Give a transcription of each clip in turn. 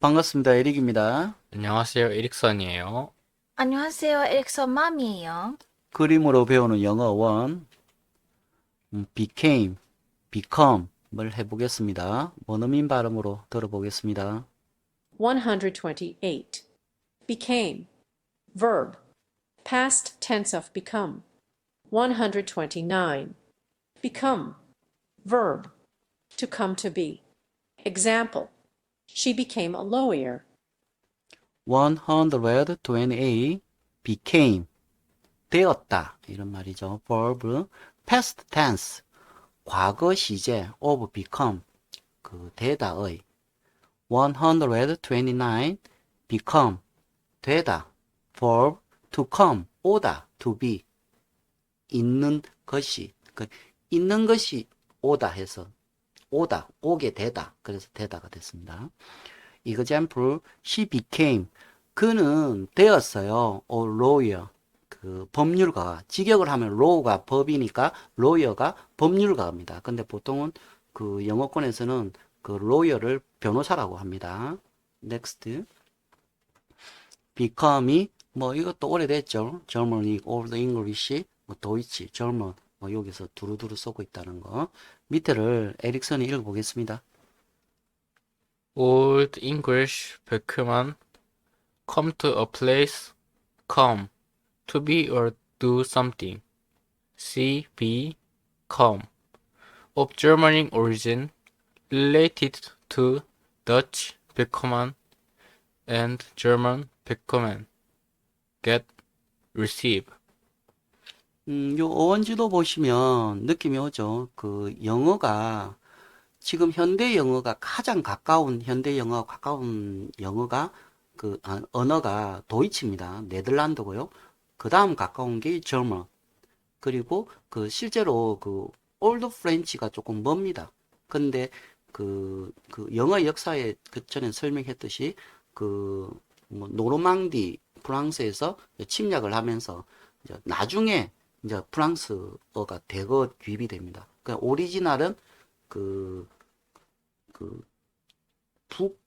반갑습니다. 에릭입니다. 안녕하세요. 에릭선이에요. 안녕하세요. 에릭선 맘이에요. 그림으로 배우는 영어 원 음, became, become을 해보겠습니다. 원어민 발음으로 들어보겠습니다. 128. Became. Verb. Past tense of become. 129. Become. Verb. To come to be. Example. She became a lawyer. 128 became 되었다 이런 말이죠. verb past tense 과거 시제 of become 그 되다의 129 become 되다 verb to come 오다 to be 있는 것이 그 있는 것이 오다 해서 오다 오게 되다 그래서 되다가 됐습니다. example she became 그는 되었어요. a lawyer 그 법률가가 직역을 하면 law가 법이니까 lawyer가 법률가입니다. 근데 보통은 그 영어권에서는 그 lawyer를 변호사라고 합니다. next become이 뭐 이것도 오래됐죠. Germany, Old English, 뭐 도이치, German 뭐 여기서 두루두루 쓰고 있다는 거. 밑에를 에릭슨이 읽어보겠습니다. Old English 백크만 come to a place come to be or do something. C be come of Germanic origin related to Dutch bekommen and German bekommen get receive 음, 요 어원지도 보시면 느낌이 오죠. 그 영어가 지금 현대 영어가 가장 가까운 현대 영어 가까운 영어가 그 아, 언어가 도이치입니다. 네덜란드고요. 그 다음 가까운 게 저먼. 그리고 그 실제로 그 올드 프렌치가 조금 멉니다. 근데 그, 그 영어 역사에 그 전에 설명했듯이 그 뭐 노르망디 프랑스에서 침략을 하면서 나중에 이제 프랑스어가 대거 유입이 됩니다. 그 오리지널은 그, 그, 북,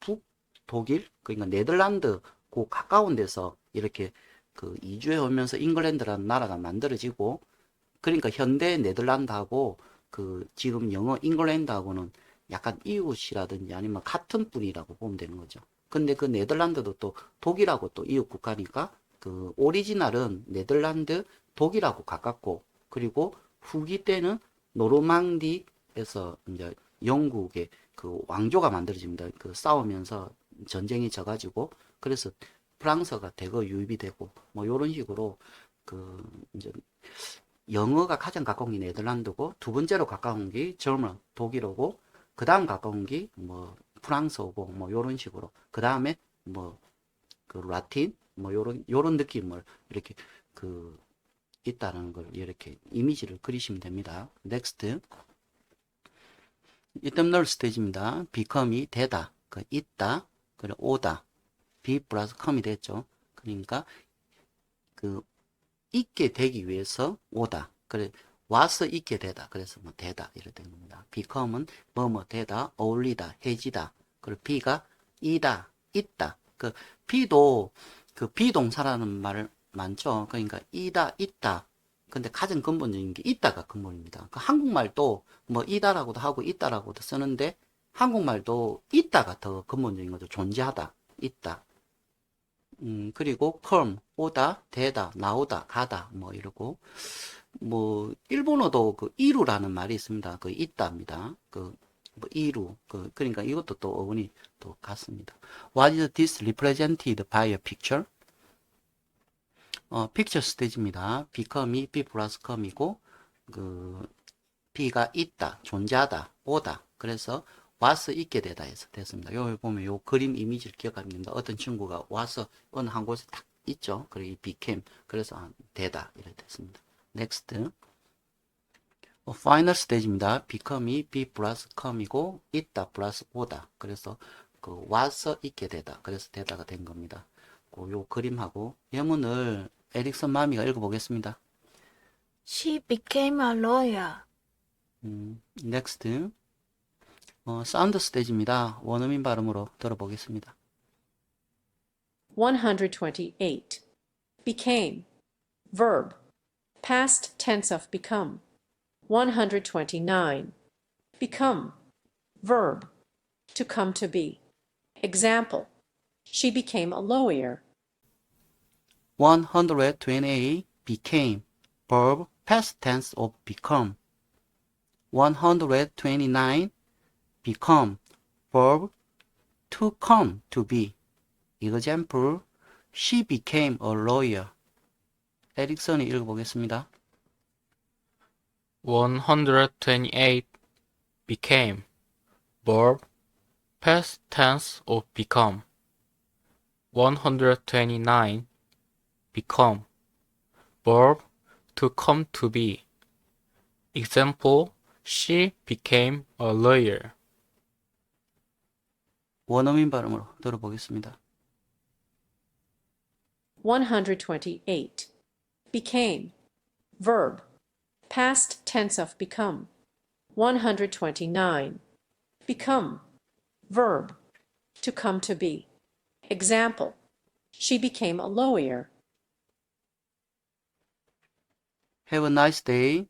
북 독일? 그러니까 네덜란드 그 가까운 데서 이렇게 그 이주해 오면서 잉글랜드라는 나라가 만들어지고 그러니까 현대 네덜란드하고 그 지금 영어 잉글랜드하고는 약간 이웃이라든지 아니면 같은 뿌리라고 보면 되는 거죠. 근데 그 네덜란드도 또 독일하고 또 이웃 국가니까 그 오리지널은 네덜란드, 독일하고 가깝고 그리고 후기 때는 노르망디에서 이제 영국의 그 왕조가 만들어집니다. 그 싸우면서 전쟁이 져가지고 그래서 프랑스가 대거 유입이 되고 뭐 이런 식으로 그 이제 영어가 가장 가까운 게 네덜란드고 두 번째로 가까운 게 저먼 독일어고 그 다음 가까운 게 뭐 프랑스어고 뭐 이런 식으로 그 다음에 뭐 그 라틴 뭐 요런 요런 느낌을 이렇게 그 있다는 걸 이렇게 이미지를 그리시면 됩니다. 넥스트 이때널 스테이지입니다. become이 되다, 그 있다, 그리고 오다, be 플러스 come이 됐죠. 그러니까 그 있게 되기 위해서 오다. 그래 와서 있게 되다. 그래서 뭐 되다 이렇게 된 겁니다. become은 뭐뭐 되다, 어울리다, 해지다. 그리고 be가 이다, 있다. 그 be도 그 비동사라는 말 많죠. 그러니까 이다, 있다. 근데 가장 근본적인 게 있다가 근본입니다. 그 한국말도 뭐 이다라고도 하고 있다라고도 쓰는데 한국말도 있다가 더 근본적인 거죠. 존재하다, 있다. 음, 그리고 come, 오다, 되다, 나오다, 가다, 뭐 이러고, 뭐, 일본어도 그 이루라는 말이 있습니다. 그 있다입니다. 그, 뭐, 이루. 그, 그러니까 이것도 또 어원이 또 같습니다. What is this represented by a picture? 어, 픽처 스테이지입니다. become이 be 플러스 come이고, 그, be가 있다, 존재하다, 오다. 그래서 was 있게 되다 해서 됐습니다. 여기 보면 요 그림 이미지를 기억하면 됩니다. 어떤 친구가 was 어느 한 곳에 딱 있죠. 그리고 이 became. 그래서 아, 되다. 이렇게 됐습니다. next. 어, final stage입니다. become이 be 플러스 come이고, 있다 플러스 오다. 그래서 그 was 있게 되다. 그래서 되다가 된 겁니다. 그요 그림하고 예문을 에릭선 마미가 읽어보겠습니다. She became a lawyer. 음, next. 어, 사운드 스테이지입니다. 원어민 발음으로 들어보겠습니다. 128. Became. Verb. Past tense of become. 129. Become. Verb. To come to be. Example. She became a lawyer. 128 became verb past tense of become. 129 become verb to come to be. example she became a lawyer. 에릭슨이 읽어보겠습니다. 128 became verb past tense of become 129 become verb to come to be example she became a lawyer 원어민 발음으로 들어보겠습니다. 128. Became. Verb. Past tense of become. 129. Become. Verb. To come to be. Example. She became a lawyer. Have a nice day.